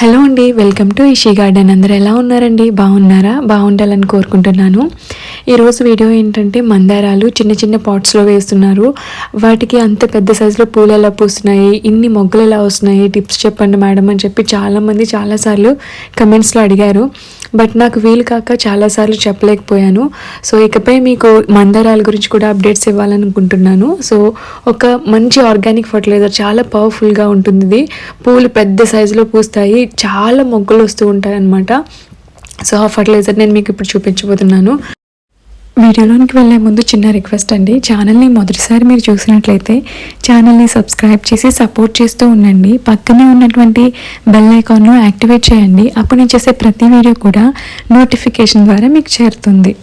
Hello అండి welcome to ఇషీ garden. అందరు ఎలా ఉన్నారండి? బాగున్నారా? బాగుండాలని కోరుకుంటున్నాను. ఈరోజు వీడియో ఏంటంటే మందారాలు చిన్న చిన్న పాట్స్లో వేస్తున్నారు. వాటికి అంత పెద్ద సైజులో పూలు ఎలా పూస్తున్నాయి. ఇన్ని మొగ్గలు ఎలా వస్తున్నాయి. టిప్స్ చెప్పండి మేడం అని చెప్పి చాలామంది చాలాసార్లు కమెంట్స్లో అడిగారు. బట్ నాకు వీలు కాక చాలాసార్లు చెప్పలేకపోయాను. సో ఇకపై మీకు మందారాల గురించి కూడా అప్డేట్స్ ఇవ్వాలనుకుంటున్నాను. సో ఒక మంచి ఆర్గానిక్ ఫర్టిలైజర్ చాలా పవర్ఫుల్గా ఉంటుంది ఇది పూలు పెద్ద సైజులో పూస్తాయి. చాలా మొగ్గలు వస్తూ ఉంటాయి అన్నమాట సో ఆ ఫర్టిలైజర్ నేను మీకు ఇప్పుడు చూపించబోతున్నాను. వీడియోలోనికి వెళ్ళే ముందు చిన్న రిక్వెస్ట్ అండి. ఛానల్ని మొదటిసారి మీరు చూసినట్లయితే ఛానల్ని సబ్స్క్రైబ్ చేసి సపోర్ట్ చేస్తూ ఉండండి. పక్కనే ఉన్నటువంటి బెల్ ఐకాన్ను యాక్టివేట్ చేయండి. అప్పుడు నేను చేసే ప్రతి వీడియో కూడా నోటిఫికేషన్ ద్వారా మీకు చేరుతుంది.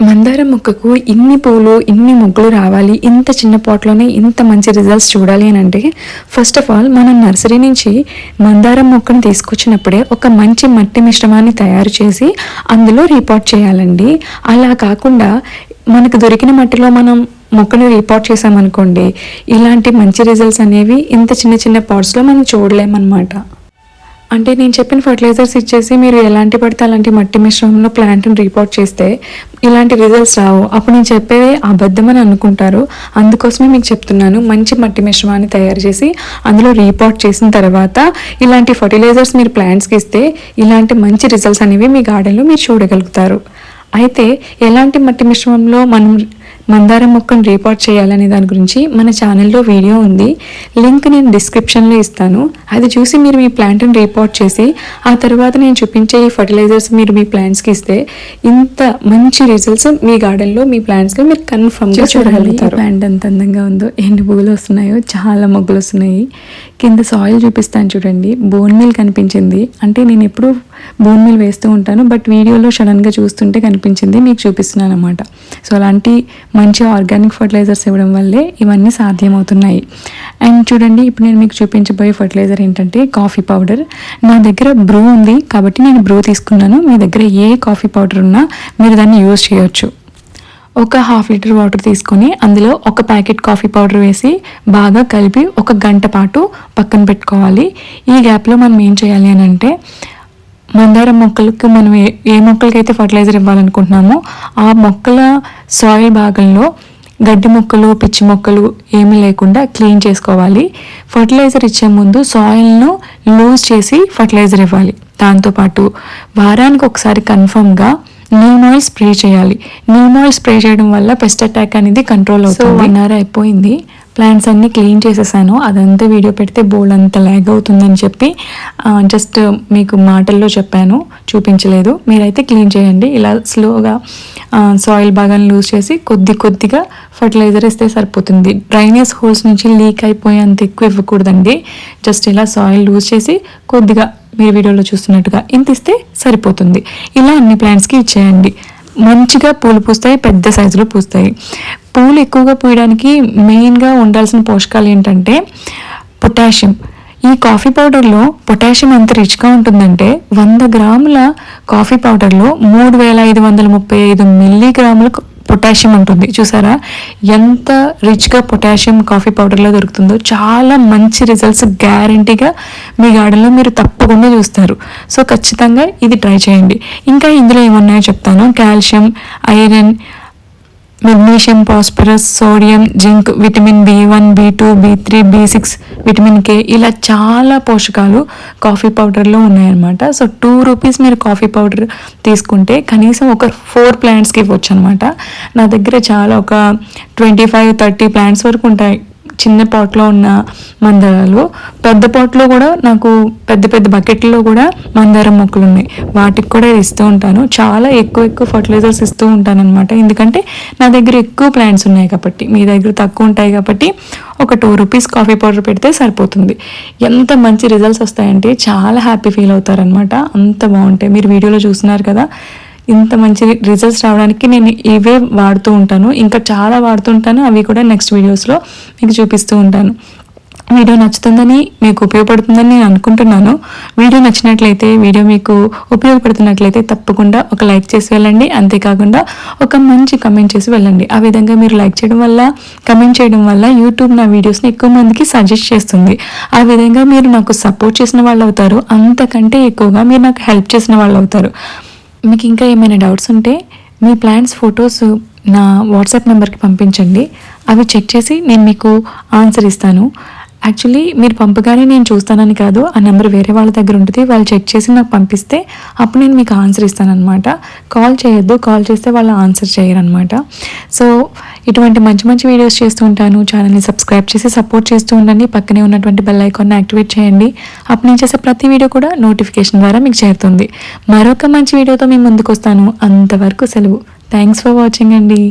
మందారం మొక్కకు ఇన్ని పూలు ఇన్ని మొగ్గలు రావాలి ఇంత చిన్న పాట్లోనే ఇంత మంచి రిజల్ట్స్ చూడాలి అని అంటే ఫస్ట్ ఆఫ్ ఆల్ మనం నర్సరీ నుంచి మందారం మొక్కను తీసుకొచ్చినప్పుడే ఒక మంచి మట్టి మిశ్రమాన్ని తయారు చేసి అందులో రీపాట్ చేయాలండి. అలా కాకుండా మనకు దొరికిన మట్టిలో మనం మొక్కను రీపాట్ చేసామనుకోండి ఇలాంటి మంచి రిజల్ట్స్ అనేవి ఇంత చిన్న చిన్న పాట్స్లో మనం చూడలేమన్నమాట. అంటే నేను చెప్పిన ఫర్టిలైజర్స్ ఇచ్చేసి మీరు ఎలాంటి పడితే అలాంటి మట్టి మిశ్రమంలో ప్లాంట్ని రిపోర్ట్ చేస్తే ఇలాంటి రిజల్ట్స్ రావు. అప్పుడు నేను చెప్పేది అబద్ధం అని అనుకుంటారు. అందుకోసమే మీకు చెప్తున్నాను. మంచి మట్టి మిశ్రమాన్ని తయారు చేసి అందులో రీపోర్ట్ చేసిన తర్వాత ఇలాంటి ఫర్టిలైజర్స్ మీరు ప్లాంట్స్కి ఇస్తే ఇలాంటి మంచి రిజల్ట్స్ అనేవి మీ గార్డెన్లో మీరు చూడగలుగుతారు. అయితే ఎలాంటి మట్టి మిశ్రమంలో మనం మందారం మొక్కను రీపోర్ట్ చేయాలనే దాని గురించి మన ఛానల్లో వీడియో ఉంది. లింక్ నేను డిస్క్రిప్షన్లో ఇస్తాను. అది చూసి మీరు మీ ప్లాంట్ని రీపోర్ట్ చేసి ఆ తర్వాత నేను చూపించే ఈ ఫర్టిలైజర్స్ మీరు మీ ప్లాంట్స్కి ఇస్తే ఇంత మంచి రిజల్ట్స్ మీ గార్డెన్లో మీ ప్లాంట్స్లో మీరు కన్ఫర్మ్గా చూడగలుగుతారు. ప్లాంట్ ఎంత అందంగా ఉందో ఎన్ని పువ్వులు వస్తున్నాయో చాలా మొగ్గులు వస్తున్నాయి. కింద సాయిల్ చూపిస్తాను చూడండి. బోన్ మిల్ కనిపించింది. అంటే నేను ఎప్పుడు బోన్ మీల్ వేస్తూ ఉంటాను బట్ వీడియోలో సడన్గా చూస్తుంటే కనిపించింది మీకు చూపిస్తున్నాను అనమాట సో అలాంటి మంచి ఆర్గానిక్ ఫర్టిలైజర్స్ ఇవ్వడం వల్లే ఇవన్నీ సాధ్యమవుతున్నాయి. అండ్ చూడండి ఇప్పుడు నేను మీకు చూపించబోయే ఫర్టిలైజర్ ఏంటంటే కాఫీ పౌడర్. నా దగ్గర బ్రూ ఉంది కాబట్టి నేను బ్రూ తీసుకున్నాను. మీ దగ్గర ఏ కాఫీ పౌడర్ ఉన్నా మీరు దాన్ని యూజ్ చేయొచ్చు. ఒక హాఫ్ లీటర్ వాటర్ తీసుకొని అందులో ఒక ప్యాకెట్ కాఫీ పౌడర్ వేసి బాగా కలిపి ఒక గంట పాటు పక్కన పెట్టుకోవాలి. ఈ గ్యాప్లో మనం ఏం చేయాలి అని అంటే మందారం మొక్కలకు మనం ఏ ఏ మొక్కలకైతే ఫర్టిలైజర్ ఇవ్వాలనుకుంటున్నామో ఆ మొక్కల సాయిల్ భాగంలో గడ్డి మొక్కలు పిచ్చి మొక్కలు ఏమీ లేకుండా క్లీన్ చేసుకోవాలి. ఫర్టిలైజర్ ఇచ్చే ముందు సాయిల్ను లూజ్ చేసి ఫర్టిలైజర్ ఇవ్వాలి. దాంతోపాటు వారానికి ఒకసారి కన్ఫర్మ్గా నీమ్ ఆయిల్ స్ప్రే చేయాలి. నీమ్ ఆయిల్ స్ప్రే చేయడం వల్ల పెస్ట్ అటాక్ అనేది కంట్రోల్ అవుతుంది. వన్ అవర్ అయిపోయింది. ప్లాంట్స్ అన్నీ క్లీన్ చేసేసాను. అదంతా వీడియో పెడితే బోల్డ్ అంత ల్యాగ్ అవుతుందని చెప్పి జస్ట్ మీకు మాటల్లో చెప్పాను. చూపించలేదు. మీరైతే క్లీన్ చేయండి. ఇలా స్లోగా సాయిల్ భాగాన్ని లూజ్ చేసి కొద్ది కొద్దిగా ఫర్టిలైజర్ ఇస్తే సరిపోతుంది. డ్రైనేజ్ హోల్స్ నుంచి లీక్ అయిపోయేంత ఎక్కువ ఇవ్వకూడదండి. జస్ట్ ఇలా సాయిల్ లూజ్ చేసి కొద్దిగా మీరు వీడియోలో చూస్తున్నట్టుగా ఇంత ఇస్తే సరిపోతుంది. ఇలా అన్ని ప్లాంట్స్కి ఇచ్చేయండి. మంచిగా పూలు పూస్తాయి పెద్ద సైజులో పూస్తాయి. పూలు ఎక్కువగా పూయడానికి మెయిన్గా ఉండాల్సిన పోషకాలు ఏంటంటే పొటాషియం. ఈ కాఫీ పౌడర్లో పొటాషియం ఎంత రిచ్గా ఉంటుందంటే వంద గ్రాముల కాఫీ పౌడర్లో మూడు వేల ఐదు వందల ముప్పై ఐదు మిల్లీగ్రాముల పొటాషియం ఉంటుంది. చూసారా? ఎంత రిచ్గా పొటాషియం కాఫీ పౌడర్లో దొరుకుతుందో చాలా మంచి రిజల్ట్స్ గ్యారంటీగా మీ గార్డెన్లో మీరు తప్పకుండా చూస్తారు. సో ఖచ్చితంగా ఇది ట్రై చేయండి. ఇంకా ఇందులో ఏమున్నాయో చెప్తాను. Calcium iron magnesium phosphorus sodium zinc vitamin B one B two B three B six vitamin K ఇలా చాలా పోషకాలు కాఫీ పౌడర్లో ఉన్నాయన్నమాట. సో టూ రూపీస్ మీరు కాఫీ పౌడర్ తీసుకుంటే కనీసం ఒక ఫోర్ ప్లాంట్స్కి ఇవ్వచ్చు అనమాట నా దగ్గర చాలా ఒక ట్వంటీ ఫైవ్ థర్టీ ప్లాంట్స్ వరకు ఉంటాయి. చిన్న పాట్లో ఉన్న మందారాలు. పెద్ద పాట్లో కూడా నాకు పెద్ద పెద్ద బకెట్లో కూడా మందారం మొక్కలు ఉన్నాయి. వాటికి కూడా ఇస్తూ ఉంటాను. చాలా ఎక్కువ ఎక్కువ ఫర్టిలైజర్స్ ఇస్తూ ఉంటాను అనమాట ఎందుకంటే నా దగ్గర ఎక్కువ ప్లాంట్స్ ఉన్నాయి కాబట్టి మీ దగ్గర తక్కువ ఉంటాయి కాబట్టి ఒక టూ రూపీస్ కాఫీ పౌడర్ పెడితే సరిపోతుంది. ఎంత మంచి రిజల్ట్స్ వస్తాయంటే చాలా హ్యాపీ ఫీల్ అవుతారనమాట అంత బాగుంటాయి. మీరు వీడియోలో చూస్తున్నారు కదా ఇంత మంచి రిజల్ట్స్ రావడానికి నేను ఇవే వాడుతూ ఉంటాను. ఇంకా చాలా వాడుతుంటాను అవి కూడా నెక్స్ట్ వీడియోస్లో మీకు చూపిస్తూ ఉంటాను. వీడియో నచ్చుతుందని మీకు ఉపయోగపడుతుందని నేను అనుకుంటున్నాను. వీడియో నచ్చినట్లయితే వీడియో మీకు ఉపయోగపడుతున్నట్లయితే తప్పకుండా ఒక లైక్ చేసి వెళ్ళండి. అంతేకాకుండా ఒక మంచి కమెంట్ చేసి వెళ్ళండి. ఆ విధంగా మీరు లైక్ చేయడం వల్ల కమెంట్ చేయడం వల్ల యూట్యూబ్ నా వీడియోస్ని ఎక్కువ మందికి సజెస్ట్ చేస్తుంది. ఆ విధంగా మీరు నాకు సపోర్ట్ చేసిన వాళ్ళు అవుతారు. అంతకంటే ఎక్కువగా మీరు నాకు హెల్ప్ చేసిన వాళ్ళు అవుతారు. మీకు ఇంకా ఏమైనా డౌట్స్ ఉంటే మీ ప్లాన్స్ ఫొటోస్ నా వాట్సాప్ నెంబర్కి పంపించండి. అవి చెక్ చేసి నేను మీకు ఆన్సర్ ఇస్తాను. యాక్చువల్లీ మీరు పంపగానే నేను చూస్తానని కాదు ఆ నెంబర్ వేరే వాళ్ళ దగ్గర ఉంటుంది వాళ్ళు చెక్ చేసి నాకు పంపిస్తే అప్పుడు నేను మీకు ఆన్సర్ ఇస్తానన్నమాట. కాల్ చేయొద్దు కాల్ చేస్తే వాళ్ళు ఆన్సర్ చేయరనమాట సో ఇటువంటి మంచి మంచి వీడియోస్ చేస్తూ ఉంటాను. ఛానల్ని సబ్స్క్రైబ్ చేసి సపోర్ట్ చేస్తూ ఉండండి. పక్కనే ఉన్నటువంటి బెల్ ఐకాన్ని యాక్టివేట్ చేయండి. అప్పుడు నేను చేసే ప్రతి వీడియో కూడా నోటిఫికేషన్ ద్వారా మీకు చేరుతుంది. మరొక మంచి వీడియోతో మేము ముందుకు వస్తాను అంతవరకు సెలవు. థ్యాంక్స్ ఫర్ వాచింగ్ అండి.